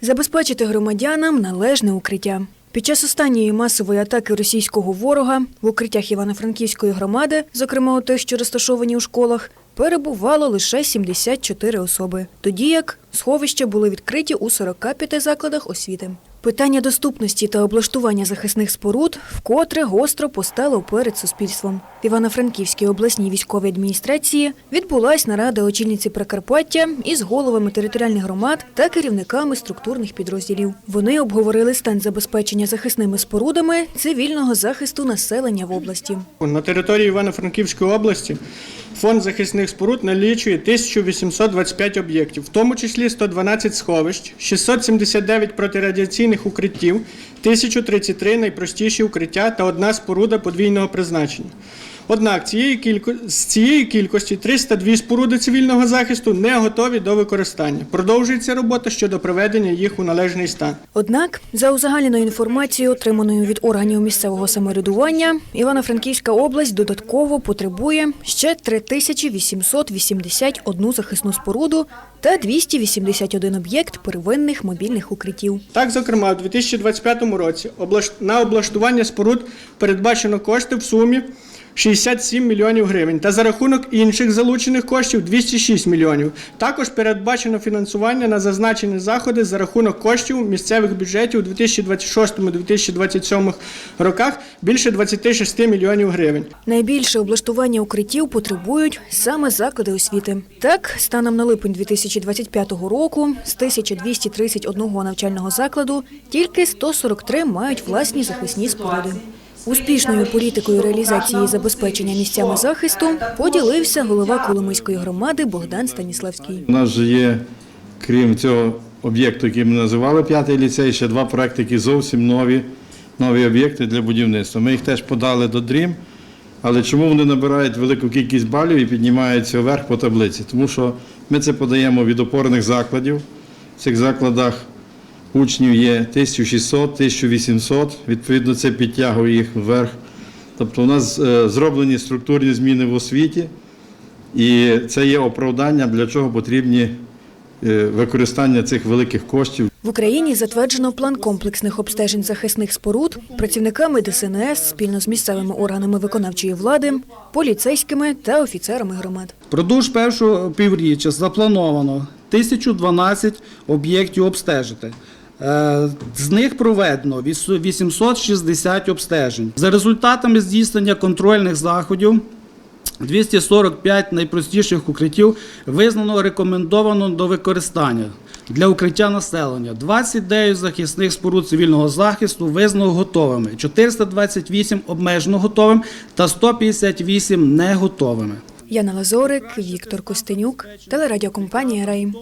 Забезпечити громадянам належне укриття. Під час останньої масової атаки російського ворога в укриттях Івано-Франківської громади, зокрема у тих, що розташовані у школах, перебувало лише 74 особи, тоді як сховища були відкриті у 45 закладах освіти. Питання доступності та облаштування захисних споруд вкотре гостро постало перед суспільством. В Івано-Франківській обласній військовій адміністрації відбулась нарада очільниці Прикарпаття із головами територіальних громад та керівниками структурних підрозділів. Вони обговорили стан забезпечення захисними спорудами цивільного захисту населення в області. На території Івано-Франківської області фонд захисних споруд налічує 1825 об'єктів, в тому числі 112 сховищ, 679 протирадіаційних укриттів, 1033 найпростіші укриття та одна споруда подвійного призначення. Однак цієї кілько... з цієї кількості 302 споруди цивільного захисту не готові до використання. Продовжується робота щодо приведення їх у належний стан. Однак, за узагальненою інформацією, отриманою від органів місцевого самоврядування, Івано-Франківська область додатково потребує ще 3881 захисну споруду та 281 об'єкт первинних мобільних укриттів. Так, зокрема, у 2025 році на облаштування споруд передбачено кошти в сумі 67 мільйонів гривень та за рахунок інших залучених коштів 206 мільйонів. Також передбачено фінансування на зазначені заходи за рахунок коштів місцевих бюджетів у 2026-2027 роках більше 26 мільйонів гривень. Найбільше облаштування укриттів потребують саме заклади освіти. Так, станом на липень 2025 року з 1231 навчального закладу тільки 143 мають власні захисні споруди. Успішною політикою реалізації забезпечення місцями захисту поділився голова Коломийської громади Богдан Станіславський. У нас же є, крім цього об'єкту, який ми називали п'ятий ліцей, ще два проекти, які зовсім нові, нові об'єкти для будівництва. Ми їх теж подали до дрім. Але чому вони набирають велику кількість балів і піднімаються вверх по таблиці? Тому що ми це подаємо від опорних закладів. В цих закладах учнів є 1600, 1800, відповідно, це підтягує їх вверх. Тобто у нас е, зроблені структурні зміни в освіті. І це є оправдання, для чого потрібні е, використання цих великих коштів. В Україні затверджено план комплексних обстежень захисних споруд працівниками ДСНС спільно з місцевими органами виконавчої влади, поліцейськими та офіцерами громад. Продовж першого півріччя заплановано 1012 об'єктів обстежити. Е, З них проведено віс- 860 обстежень. За результатами здійснення контрольних заходів 245 найпростіших укриттів визнано рекомендовано до використання для укриття населення. 29 захисних споруд цивільного захисту визнано готовими, 428 обмежено готовим та 158 не готовими. Яна Лазорик, Віктор Костенюк, телерадіокомпанія Рейм.